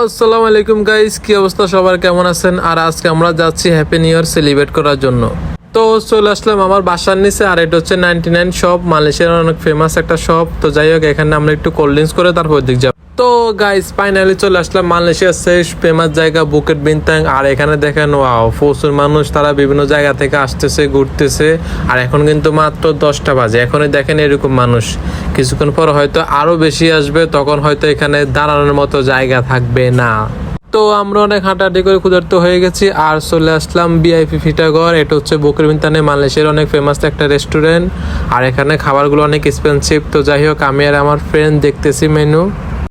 আসসালামু আলাইকুম গাইস কি অবস্থা সবার? কেমন আছেন? আর আজকে আমরা যাচ্ছি হ্যাপি নিউ ইয়ার সেলিব্রেট করার জন্য। তো চলে আসলাম আমার বাসার নিচে, আর এটা হচ্ছে নাইনটি নাইন শপ মালয়েশিয়ার অনেক ফেমাস একটা শপ তো যাই হোক, এখানে আমরা একটু কোল্ড ড্রিঙ্কস করে তারপর দেখ যাব। তো গাইস ফাইনালি চলে আসলাম মালয়েশিয়ার শেষ ফেমাস জায়গা বুকেট বিনতাং আর এখানে দেখেন ওয়াও প্রচুর মানুষ, তারা বিভিন্ন জায়গা থেকে আসতেছে, ঘুরতেছে। আর এখন কিন্তু মাত্র দশটা বাজে। এখনই দেখেন এরকম মানুষ। কিছুক্ষণ পর হয়তো আরও বেশি আসবে, তখন হয়তো এখানে দাঁড়ানোর মতো জায়গা থাকবে না। তো আমরা অনেক হাঁটাহাঁটি করে ক্ষুধার্ত হয়ে গেছি। আর চলে আসলাম বিআইপি ফিটাগর এটা হচ্ছে বকর বিনতানে মালয়েশিয়ার অনেক ফেমাস একটা রেস্টুরেন্ট আর এখানে খাবারগুলো অনেক এক্সপেন্সিভ তো যাই হোক, আমি আর আমার ফ্রেন্ড দেখতেছি মেনু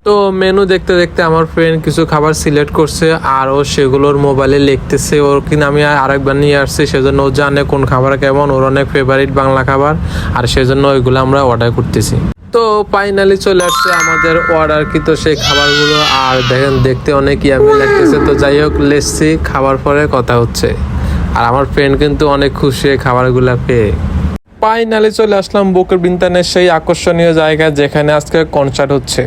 তো মেনু দেখতে দেখতে আমার ফ্রেন্ড কিছু খাবার সিলেক্ট করছে আর ও সেগুলোর মোবাইলে লিখতেছে। ওর কিনা আমি আরেকবার নিয়ে আসছি সেজন্য ও জানে কোন খাবার কেমন ওর অনেক ফেভারিট বাংলা খাবার আর সেজন্য ওইগুলো আমরা অর্ডার করতেছি। তো ফাইনালি চলে আসছে আমাদের অর্ডার কি তো সেই খাবারগুলো আর দেখেন দেখতে অনেক ইয়ামি লাগতেছে। তো যাই হোক লেসছি খাবার পরে কথা হচ্ছে। আর আমার ফ্রেন্ড কিন্তু অনেক খুশি এই খাবারগুলো পেয়ে। ফাইনালি চলে আসলাম বুকের বিন্তানের সেই আকর্ষণীয় জায়গা যেখানে আজকে কনসার্ট হচ্ছে।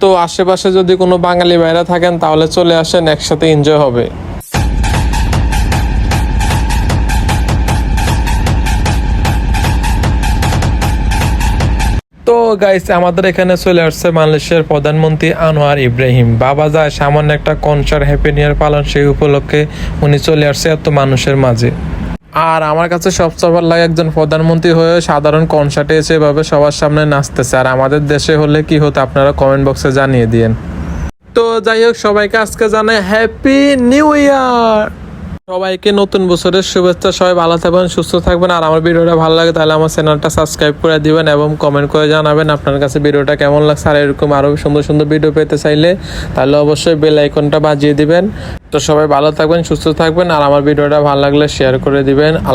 তো আশেপাশে যদি কোনো বাঙালি ভাইরা থাকেন, তাহলে চলে আসেন, একসাথে এনজয় হবে। তো গাইস আমাদের এখানে চলে আসছে মালয়েশিয়ার প্রধানমন্ত্রী আনোয়ার ইব্রাহিম। বাবা যায় সামান্য একটা কনসার্ট হ্যাপি নিউ ইয়ার পালন সেই উপলক্ষে উনি চলে আসছে এত মানুষের মাঝে। আর আমার কাছে সবচেয়ে ভালো লাগে একজন প্রধানমন্ত্রী হয়ে সাধারণ কনসার্টে এসে এভাবে সবার সামনে নাচতেছে। আর আমাদের দেশে হলে কি হতো আপনারা কমেন্ট বক্সে জানিয়ে দিয়েন। তো যাই হোক, সবাইকে আজকে জানাই হ্যাপি নিউ ইয়ার সবাইকে নতুন বছরের শুভেচ্ছা, সবাই ভালো থাকবেন, সুস্থ থাকবেন। আর আমার ভিডিওটা ভালো লাগে, তাহলে আমার চ্যানেলটা সাবস্ক্রাইব করে দিবেন এবং কমেন্ট করে জানাবেন আপনার কাছে ভিডিওটা কেমন লাগছে। আর এরকম আরও সুন্দর সুন্দর ভিডিও পেতে চাইলে তাহলে অবশ্যই বেল আইকনটা বাজিয়ে দিবেন। তো সবাই ভালো থাকবেন, সুস্থ থাকবেন। আর আমার ভিডিওটা ভালো লাগলে শেয়ার করে দিবেন। আল্লাহ